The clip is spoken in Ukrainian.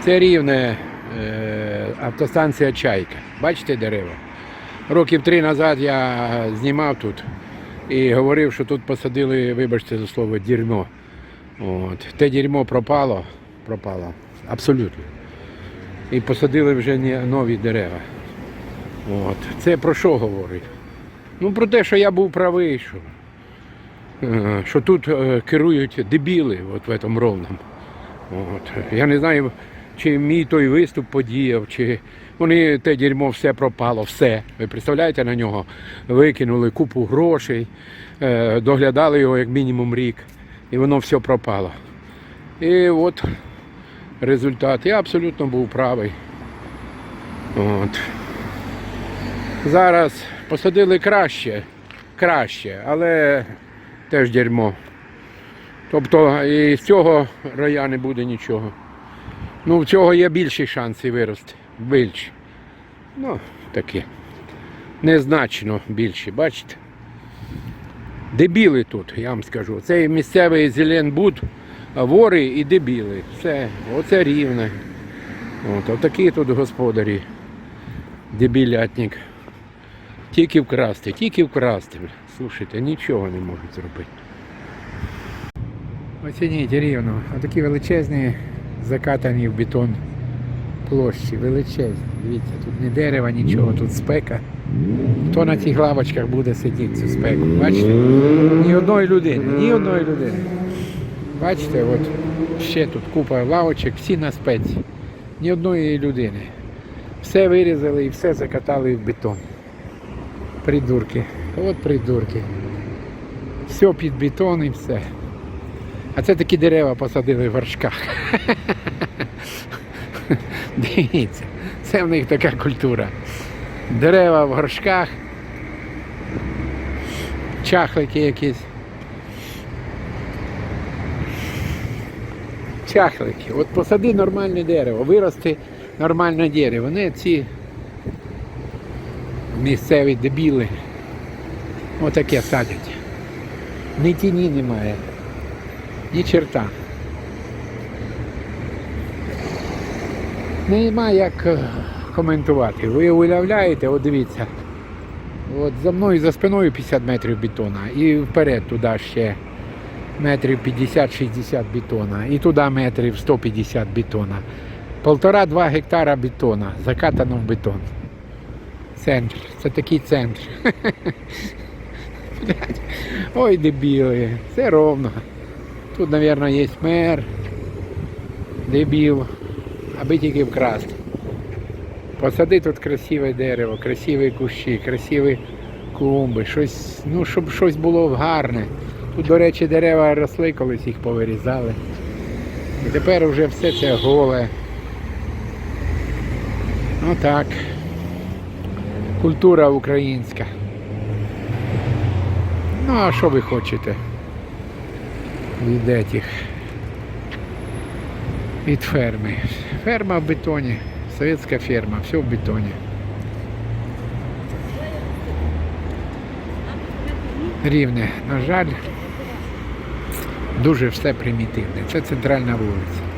Це рівне е, автостанція Чайка. Бачите дерева? Років три назад я знімав тут і говорив, що тут посадили, вибачте за слово, дерьмо. От. Те дерьмо пропало, пропало. Абсолютно. І посадили вже нові дерева. От. Це про що говорить? Ну про те, що я був правий, що, е, що тут е, керують дебіли от в цьому ровному. От. Я не знаю, чи мій той виступ подіяв, чи вони те дерьмо все пропало, все. Ви представляєте на нього? Викинули купу грошей, е, доглядали його як мінімум рік, і воно все пропало. І от результат. Я абсолютно був правий. От. Зараз посадили краще, краще, але теж дерьмо. Тобто і з цього рая не буде нічого. Ну, в цього є більші шанси вирости. Більші. Ну, такі. Незначно більші, бачите? Дебіли тут, я вам скажу. Це місцевий Зеленбуд, вори і дебіли. Все, оце рівне. От, отакі тут господарі. Дебілятник. Тільки вкрасти, тільки вкрасти. Слушайте, нічого не можуть зробити. Оцініть рівно. Отакі величезні закатані в бетон площі. Величезні. Дивіться, тут ні дерева, нічого, тут спека. Хто на цих лавочках буде сидіти цю спеку? Бачите? Ні одної людини, ні одної людини. Бачите, от ще тут купа лавочок, всі на спеці. Ні одної людини. Все вирізали і все закатали в бетон. Придурки. От придурки. Все під бетон і все. А це такі дерева посадили в горшках. Дивіться, це в них така культура. Дерева в горшках, чахлики якісь. Чахлики. От посади нормальне дерево, вирости нормальне дерево. Вони ці місцеві дебіли. Отаке садять. Ні тіні немає. Ні черта. Нема як е, коментувати. Ви уявляєте, от дивіться. От за мною за спиною 50 метрів бетона і вперед туди ще метрів 50-60 бетона. І туди метрів 150 бетона. Полтора-два гектара бетона закатано в бетон. Центр. Це такий центр. Ой, дебіли. Це ровно. Тут, мабуть, є мер, дебіл, аби тільки вкрасти. Посади тут красиве дерево, красиві кущі, красиві клумби, щось, ну, щоб щось було гарне. Тут, до речі, дерева росли, колись їх повирізали. І тепер вже все це голе. Ну так. Культура українська. Ну, а що ви хочете? Від этих, від ферми. Ферма в бетоні, совєтська ферма, все в бетоні. Рівне, на жаль, дуже все примітивне. Це центральна вулиця.